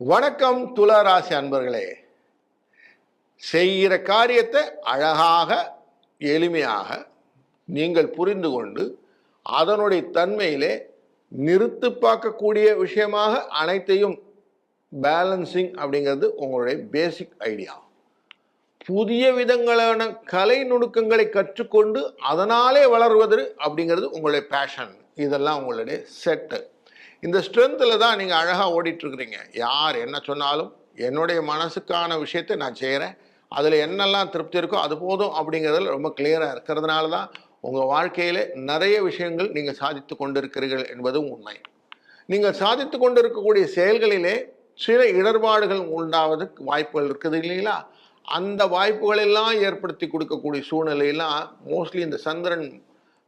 வணக்கம் துளாராசி அன்பர்களே. செய்கிற காரியத்தை அழகாக எளிமையாக நீங்கள் புரிந்து கொண்டு அதனுடைய தன்மையிலே நிறுத்து பார்க்கக்கூடிய விஷயமாக அனைத்தையும் பேலன்சிங் அப்படிங்கிறது உங்களுடைய பேசிக் ஐடியா புதிய விதங்களான கலை நுணுக்கங்களை கற்றுக்கொண்டு அதனாலே வளர்வது அப்படிங்கிறது உங்களுடைய பேஷன் இதெல்லாம் உங்களுடைய செட்டு இந்த ஸ்ட்ரென்த்தில் தான் நீங்கள் அழகாக ஓடிட்டுருக்குறீங்க. யார் என்ன சொன்னாலும் என்னுடைய மனசுக்கான விஷயத்தை நான் செய்கிறேன் அதில் என்னெல்லாம் திருப்தி இருக்கோ அது போதும் அப்படிங்கிறதுல ரொம்ப கிளியராக இருக்கிறதுனால தான் உங்கள் வாழ்க்கையில் நிறைய விஷயங்கள் நீங்கள் சாதித்து கொண்டிருக்கிறீர்கள் என்பதும் உண்மை. நீங்கள் சாதித்து கொண்டு இருக்கக்கூடிய செயல்களிலே சில இடர்பாடுகள் உண்டாவதுக்கு வாய்ப்புகள் இருக்குது இல்லைங்களா? அந்த வாய்ப்புகளெல்லாம் ஏற்படுத்தி கொடுக்கக்கூடிய சூழ்நிலையெல்லாம் மோஸ்ட்லி இந்த சந்திரன்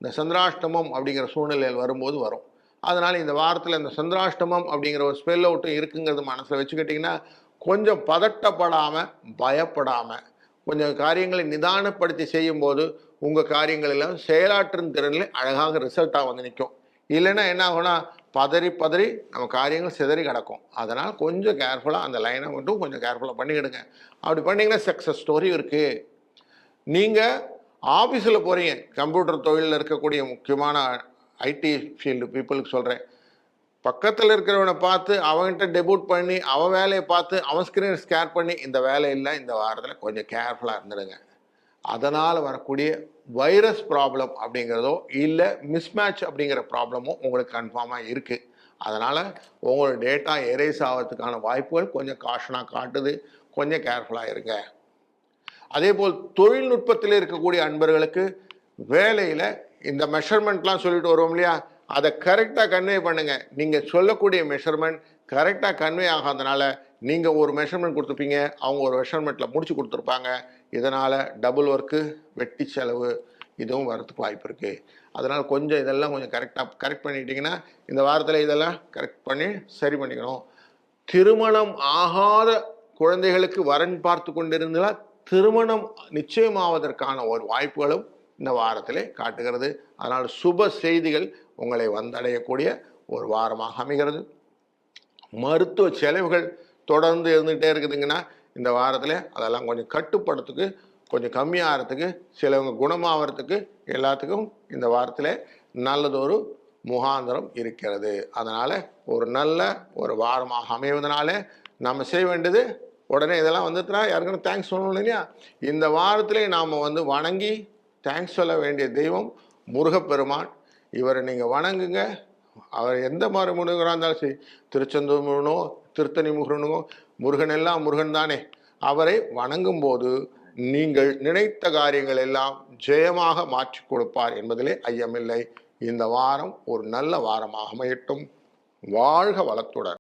இந்த சந்திராஷ்டமம் அப்படிங்கிற சூழ்நிலையில் வரும்போது வரும். அதனால் இந்த வாரத்தில் இந்த சந்திராஷ்டமம் அப்படிங்கிற ஒரு ஸ்பெல் அவுட்டும் இருக்குங்கிறது மனசில் வச்சுக்கிட்டிங்கன்னா கொஞ்சம் பதட்டப்படாமல் பயப்படாமல் கொஞ்சம் காரியங்களை நிதானப்படுத்தி செய்யும்போது உங்கள் காரியங்களெல்லாம் செயலாற்றும் திறனில் அழகாக ரிசல்ட்டாக வந்து நிற்கும் இல்லைன்னா என்ன ஆகும்னா பதறி பதறி நம்ம காரியங்கள் சிதறி கிடக்கும். அதனால் கொஞ்சம் கேர்ஃபுல்லாக அந்த லைனை மட்டும் கொஞ்சம் கேர்ஃபுல்லாக பண்ணிக்கிடுங்க. அப்படி பண்ணிங்கன்னா சக்ஸஸ் ஸ்டோரி இருக்குது நீங்கள் ஆஃபீஸில் போகிறீங்க கம்ப்யூட்டர் தொழிலில் இருக்கக்கூடிய முக்கியமான ஐடி ஃபீல்டு பீப்புளுக்கு சொல்கிறேன் பக்கத்தில் இருக்கிறவனை பார்த்து அவன்கிட்ட டெபூட் பண்ணி அவன் வேலையை பார்த்து அவன் ஸ்க்ரீன் ஸ்கேர் பண்ணி இந்த வேலையில் இந்த வாரத்தில் கொஞ்சம் கேர்ஃபுல்லாக இருந்துடுங்க. அதனால் வரக்கூடிய வைரஸ் ப்ராப்ளம் அப்படிங்கிறதோ இல்லை மிஸ்மேட்ச் அப்படிங்கிற ப்ராப்ளமும் உங்களுக்கு கன்ஃபார்மாக இருக்குது அதனால் உங்களோட டேட்டா எரேஸ் ஆகிறதுக்கான வாய்ப்புகள் கொஞ்சம் காஷனாக காட்டுது. கொஞ்சம் கேர்ஃபுல்லாக இருங்க. அதே போல் தொழில்நுட்பத்தில் இருக்கக்கூடிய அன்பர்களுக்கு வேலையில் இந்த மெஷர்மெண்ட்லாம் சொல்லிட்டு வருவோம் இல்லையா? அதை கரெக்டாக கன்வே பண்ணுங்கள் நீங்கள் சொல்லக்கூடிய மெஷர்மெண்ட் கரெக்டாக கன்வே ஆகாதனால நீங்கள் ஒரு மெஷர்மெண்ட் கொடுத்துருப்பீங்க அவங்க ஒரு மெஷர்மெண்ட்டில் முடிச்சு கொடுத்துருப்பாங்க. இதனால் டபுள் ஒர்க்கு வெட்டி செலவு இதுவும் வரத்துக்கு வாய்ப்பு இருக்குது அதனால் கொஞ்சம் இதெல்லாம் கொஞ்சம் கரெக்டாக கரெக்ட் பண்ணிட்டீங்கன்னா இந்த வாரத்தில் இதெல்லாம் கரெக்ட் பண்ணி சரி பண்ணிக்கணும். திருமணம் ஆகாத குழந்தைகளுக்கு வரன் பார்த்து கொண்டிருந்தால் திருமணம் நிச்சயமாவதற்கான ஒரு வாய்ப்புகளும் இந்த வாரத்திலே காட்டுகிறது. அதனால் சுப செய்திகள் உங்களை வந்தடையக்கூடிய ஒரு வாரமாக அமைகிறது. மருத்துவ செலவுகள் தொடர்ந்து இருந்துகிட்டே இருக்குதுங்கன்னா இந்த வாரத்தில் அதெல்லாம் கொஞ்சம் கட்டுப்படுறதுக்கு கொஞ்சம் கம்மியாகிறதுக்கு சிலவங்க குணமாகறதுக்கு எல்லாத்துக்கும் இந்த வாரத்தில் நல்லதொரு முகாந்திரம் இருக்கிறது. அதனால் ஒரு நல்ல ஒரு வாரமாக அமைவதனால நம்ம செய்ய வேண்டியது உடனே இதெல்லாம் வந்துட்டுனா யாருக்குன்னு தேங்க்ஸ் சொல்லணும் இல்லையா? இந்த வாரத்திலே நாம் வந்து வணங்கி தேங்க்ஸ் சொல்ல வேண்டிய தெய்வம் முருகப்பெருமான். இவரை நீங்கள் வணங்குங்க. அவர் எந்த மாதிரி முருகராக இருந்தாலும் சரி திருச்செந்தூர் முருகனோ திருத்தணி முருகனோ முருகன் எல்லாம் முருகன் தானே. அவரை வணங்கும்போது நீங்கள் நினைத்த காரியங்கள் எல்லாம் ஜெயமாக மாற்றி கொடுப்பார் என்பதிலே ஐயமில்லை. இந்த வாரம் ஒரு நல்ல வாரமாக அமையட்டும். வாழ்க வளத்துடன்.